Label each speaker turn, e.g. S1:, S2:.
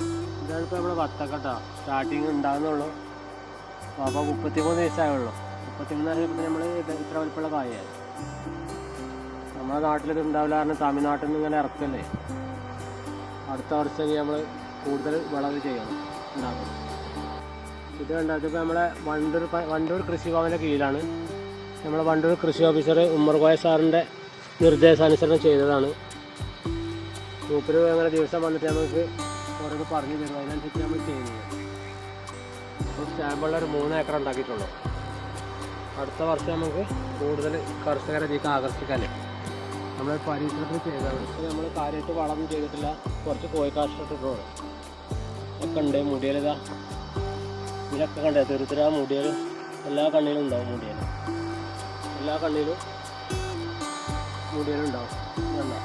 S1: ഇതാണ് ഇപ്പോൾ നമ്മുടെ വത്തക്കട്ട സ്റ്റാർട്ടിങ് ഉണ്ടാകുന്നുള്ളൂ അപ്പോൾ മുപ്പത്തിമൂന്ന് ദിവസമായുള്ളൂ മുപ്പത്തിമൂന്ന് ദിവസം നമ്മൾ ഇത്ര വലിപ്പമുള്ള കായായി നമ്മുടെ നാട്ടിലിത് ഉണ്ടാവില്ല കാരണം തമിഴ്നാട്ടിൽ നിന്ന് ഇങ്ങനെ ഇറക്കല്ലേ. അടുത്ത വർഷം നമ്മൾ കൂടുതൽ വിളവ് ചെയ്യണം ഉണ്ടാക്കണം ഇത് കണ്ടപ്പോൾ നമ്മളെ വണ്ടൂർ വണ്ടൂർ കൃഷി കൃഷിഭവന്റെ കീഴിലാണ്. നമ്മളെ വണ്ടൂർ കൃഷി ഓഫീസർ ഉമ്മർകോയ സാറിന്റെ നിർദ്ദേശാനുസരണം ചെയ്തതാണ്. മൂപ്പര് അങ്ങനെ ദിവസം വന്നിട്ട് നമുക്ക് ഓരോന്ന് പറഞ്ഞു തരും. അതിനനുസരിച്ച് നമ്മൾ ചെയ്യുന്നത്. ഇപ്പോൾ സ്റ്റാമ്പുള്ള ഒരു മൂന്ന് ഏക്കർ ഉണ്ടാക്കിയിട്ടുള്ളൂ. അടുത്ത വർഷം നമുക്ക് കൂടുതൽ കർഷകരെ ഇതിലേക്ക് ആകർഷിക്കാനേ നമ്മൾ പരീക്ഷണത്തിൽ ചെയ്തതാണ്. നമ്മൾ കാര്യമായിട്ട് വളം ചെയ്തിട്ടില്ല. കുറച്ച് കോഴിക്കാഷ്ടിട്ടുള്ളൂ ഒക്കെ ഉണ്ട്. മുടിയലിതാ ഇതിലൊക്കെ കണ്ടേ? തെരുത്തിര മുടിയൽ എല്ലാ കണ്ണിലും ഉണ്ടാവും മുടിയൽ എല്ലാ കണ്ണിലും മുടിയലുണ്ടാവും കണ്ടോ